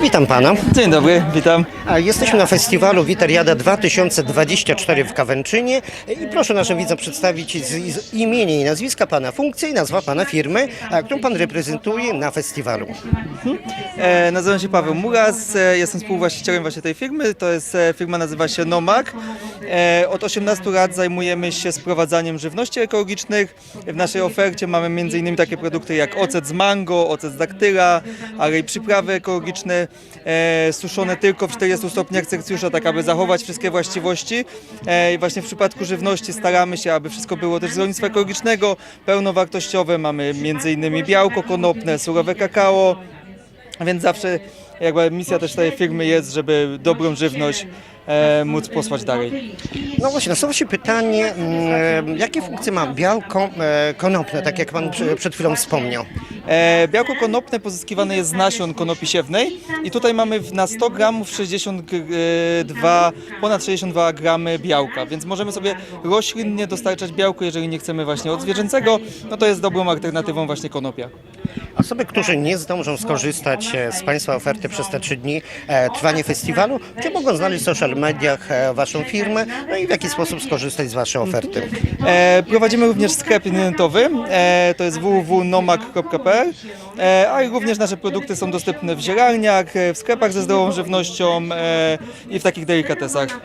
Witam pana. Dzień dobry, witam. A Jesteśmy na festiwalu Witariada 2024 w Kawęczynie i proszę naszym widzom przedstawić z, z imienia i nazwiska pana, funkcję i nazwa pana firmy, a, którą pan reprezentuje na festiwalu. E, nazywam się Paweł Muras, e, jestem współwłaścicielem właśnie tej firmy. To jest e, firma nazywa się Nomak. E, od 18 lat zajmujemy się sprowadzaniem żywności ekologicznych. W naszej ofercie mamy m.in. takie produkty jak ocet z mango, ocet z daktyla, ale i przyprawy ekologiczne e, suszone tylko w 40 stopniach Celsjusza, tak aby zachować wszystkie właściwości. E, I właśnie w przypadku żywności staramy się, aby wszystko było też z rolnictwa ekologicznego, pełnowartościowe. Mamy m.in. białko konopne, surowe kakao, więc zawsze jakby misja też tej firmy jest, żeby dobrą żywność e, móc posłać dalej. No właśnie, nasuwa się pytanie, mm, jakie funkcje ma białko e, konopne, tak jak pan przy- przed chwilą wspomniał. E, białko konopne pozyskiwane jest z nasion konopi siewnej i tutaj mamy w- na 100 gramów 62, ponad 62 gramy białka, więc możemy sobie roślinnie dostarczać białko, jeżeli nie chcemy właśnie od zwierzęcego, no to jest dobrą alternatywą właśnie konopia. Osoby, którzy nie zdążą skorzystać e, z Państwa oferty przez te trzy dni e, trwania festiwalu, gdzie mogą znaleźć w social mediach e, Waszą firmę, no i w jaki sposób skorzystać z Waszej oferty. E, prowadzimy również sklep internetowy, e, to jest www.nomak.pl, e, a również nasze produkty są dostępne w zieralniach, e, w sklepach ze zdrową żywnością e, i w takich delikatesach.